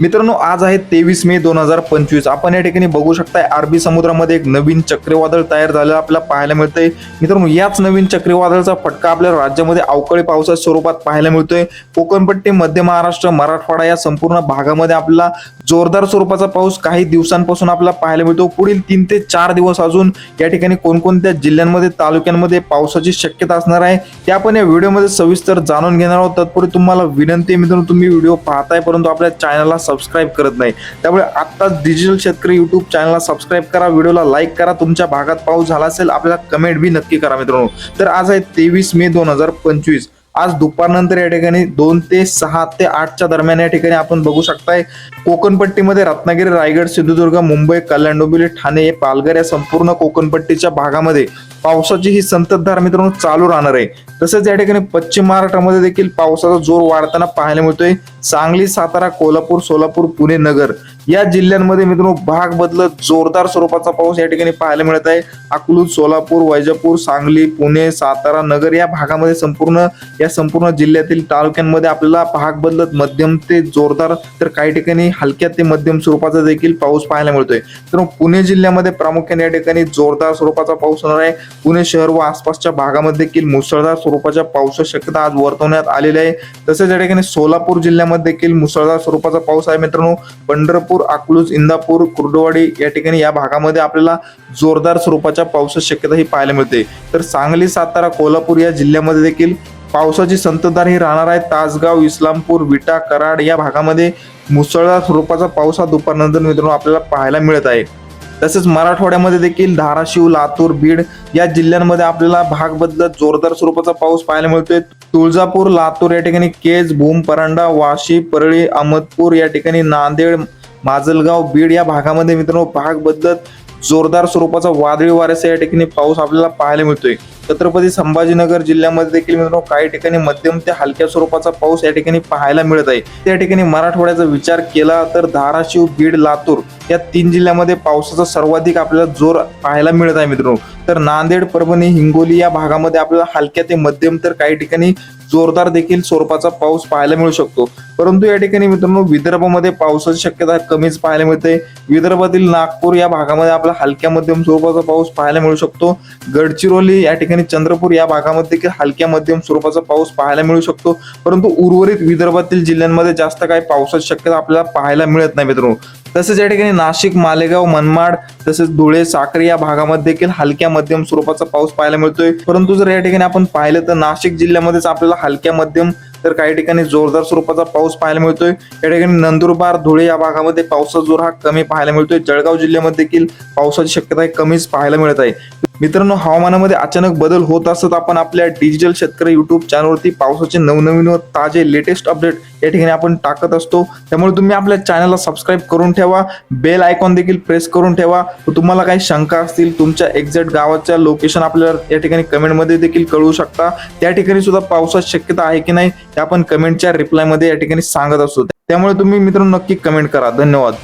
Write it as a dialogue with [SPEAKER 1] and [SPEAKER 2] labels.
[SPEAKER 1] मित्रांनो आज आहे तेवीस मे दोन हजार पंचवीस. आपण या ठिकाणी बघू शकताय अरबी समुद्रामध्ये एक नवीन चक्रीवादळ तयार झालेलं आपल्याला पाहायला मिळतंय. मित्रांनो याच नवीन चक्रीवादळाचा फटका आपल्या राज्यामध्ये अवकाळी पावसाच्या स्वरूपात पाहायला मिळतोय. कोकणपट्टी मध्य महाराष्ट्र मराठवाडा या संपूर्ण भागामध्ये आपल्याला जोरदार स्वरूपाचा पाऊस काही दिवसांपासून आपल्याला पाहायला मिळतो. पुढील तीन ते चार दिवस अजून या ठिकाणी कोणकोणत्या जिल्ह्यांमध्ये तालुक्यांमध्ये पावसाची शक्यता असणार आहे ते आपण या व्हिडिओमध्ये सविस्तर जाणून घेणार आहोत. तत्पूर्वी तुम्हाला विनंती आहे मित्रांनो तुम्ही व्हिडिओ पाहताय परंतु आपल्या चॅनलला सबस्क्राईब करत नाही. त्यामुळे आत्ताच डिजिटल शेतकरी युट्यूब चॅनलला सबस्क्राईब करा व्हिडिओला लाईक करा तुमच्या भागात पाऊस झाला असेल आपल्याला कमेंट बी नक्की करा मित्रांनो. तर आज आहे तेवीस मे दोन हजार पंचवीस. आज दुपारनंतर या ठिकाणी दोन ते सहा ते आठच्या दरम्यान या ठिकाणी आपण बघू शकताय कोकणपट्टीमध्ये रत्नागिरी रायगड सिंधुदुर्ग मुंबई कल्याण डोंबिवली ठाणे पालघर या संपूर्ण कोकणपट्टीच्या भागामध्ये पावसाची ही संततधार मित्रांनो चालू राहणार आहे. तसंच या ठिकाणी पश्चिम महाराष्ट्रामध्ये देखील पावसाचा जोर वाढताना पाहायला मिळतोय. सांगली सातारा कोल्हापूर सोलापूर पुणे नगर या जिल्ह्यांमध्ये मित्रांनो भाग बदलत जोरदार स्वरूपाचा पाऊस या ठिकाणी पाहायला मिळत आहे. अकलूज सोलापूर वैजापूर सांगली पुणे सातारा नगर या भागामध्ये संपूर्ण या संपूर्ण जिल्ह्यातील तालुक्यांमध्ये आपल्याला भाग बदलत मध्यम ते जोरदार तर काही ठिकाणी हलक्या ते मध्यम स्वरूपाचा देखील पाऊस पाहायला मिळतोय. तर पुणे जिल्ह्यामध्ये प्रामुख्याने या ठिकाणी जोरदार स्वरूपाचा पाऊस होणार आहे. पुणे शहर व आसपासच्या भागामध्ये देखील मुसळधार स्वरूपाच्या पावसाची शक्यता आज वर्तवण्यात आलेली आहे. तसेच या ठिकाणी सोलापूर जिल्ह्यामध्ये देखील मुसळधार स्वरूपाचा पाऊस आहे. मित्रांनो पंढरपूर अकलूज इंदापूर कुर्डवाडी या ठिकाणी या भागामध्ये आपल्याला जोरदार स्वरूपाच्या पावसाची शक्यता ही पाहायला मिळते. तर सांगली सातारा कोल्हापूर या जिल्ह्यामध्ये देखील पावसाची संततधार ही राहणार आहे. तासगाव इस्लामपूर विटा कराड या भागामध्ये मुसळधार स्वरूपाचा पाऊस हा दुपारनंतर मित्रांनो आपल्याला पाहायला मिळत आहे. तसेच मराठवाड्यामध्ये देखील धाराशिव लातूर बीड या जिल्ह्यांमध्ये आपल्याला भाग बदलत जोरदार स्वरूपाचा पाऊस पाहायला मिळतोय. तुळजापूर लातूर या ठिकाणी केज भूम परांडा वाशी परळी अहमदपूर या ठिकाणी नांदेड माजलगाव बीड या भागामध्ये मित्रांनो भाग बदलत जोरदार स्वरूपाचा वादळी वाऱ्याचा या ठिकाणी पाऊस आपल्याला पाहायला मिळतोय. छत्रपती संभाजीनगर जिल्ह्यामध्ये देखील मित्रांनो काही ठिकाणी मध्यम ते हलक्या स्वरूपाचा पाऊस या ठिकाणी पाहायला मिळत आहे. त्या ठिकाणी मराठवाड्याचा विचार केला तर धाराशिव बीड लातूर या तीन जिल्ह्यामध्ये पावसाचा सर्वाधिक आपल्याला जोर पाहायला मिळत आहे मित्रांनो. तर नांदेड परभणी हिंगोली या भागामध्ये आपल्याला हलक्या ते मध्यम तर काही ठिकाणी जोरदार देखील स्वरूपाचा पाऊस पाहायला मिळू शकतो. परंतु या ठिकाणी मित्रांनो विदर्भामध्ये पावसाची शक्यता कमीच पाहायला मिळते. विदर्भातील नागपूर या भागामध्ये आपला हलक्या मध्यम स्वरूपाचा पाऊस पाहायला मिळू शकतो. गडचिरोली या ठिकाणी चंद्रपूर या भागामध्ये देखील हलक्या मध्यम स्वरूपाचा पाऊस पाहायला मिळू शकतो. परंतु उर्वरित विदर्भातील जिल्ह्यांमध्ये जास्त काही पावसाची शक्यता आपल्याला पाहायला मिळत नाही मित्रांनो. तसेच या ठिकाणी नाशिक मालेगाव मनमाड तसेच धुळे साक्री या भागामध्ये देखील हलक्या मध्यम स्वरूपाचा पाऊस पाहायला मिळतोय. परंतु जर या ठिकाणी आपण पाहिलं तर नाशिक जिल्ह्यामध्येच आपल्याला हलक्या मध्यम तर काही ठिकाणी जोरदार स्वरूपाचा पाऊस पाहायला मिळतोय. या ठिकाणी नंदुरबार धुळे या भागामध्ये पावसाचा जोर हा कमी पाहायला मिळतोय. जळगाव जिल्ह्यामध्ये देखील पावसाची शक्यता कमीच पाहायला मिळत आहे. मित्रांनो हवामानामध्ये अचानक बदल होत असत. आपण आपल्या डिजिटल शेतकरी युट्यूब चॅनलवरती पावसाचे नवनवीन व ताजे लेटेस्ट अपडेट या ठिकाणी आपण टाकत असतो. त्यामुळे तुम्ही आपल्या चॅनलला सबस्क्राईब करून ठेवा. बेल आयकॉन देखील प्रेस करून ठेवा. तुम्हाला काही शंका असतील तुमच्या एक्झॅक्ट गावाच्या लोकेशन आपल्याला या ठिकाणी कमेंटमध्ये देखील कळवू शकता. त्या ठिकाणी सुद्धा पावसाची शक्यता आहे की नाही ते आपण कमेंटच्या रिप्लायमध्ये या ठिकाणी सांगत असतो. त्यामुळे तुम्ही मित्रांनो नक्की कमेंट करा. धन्यवाद.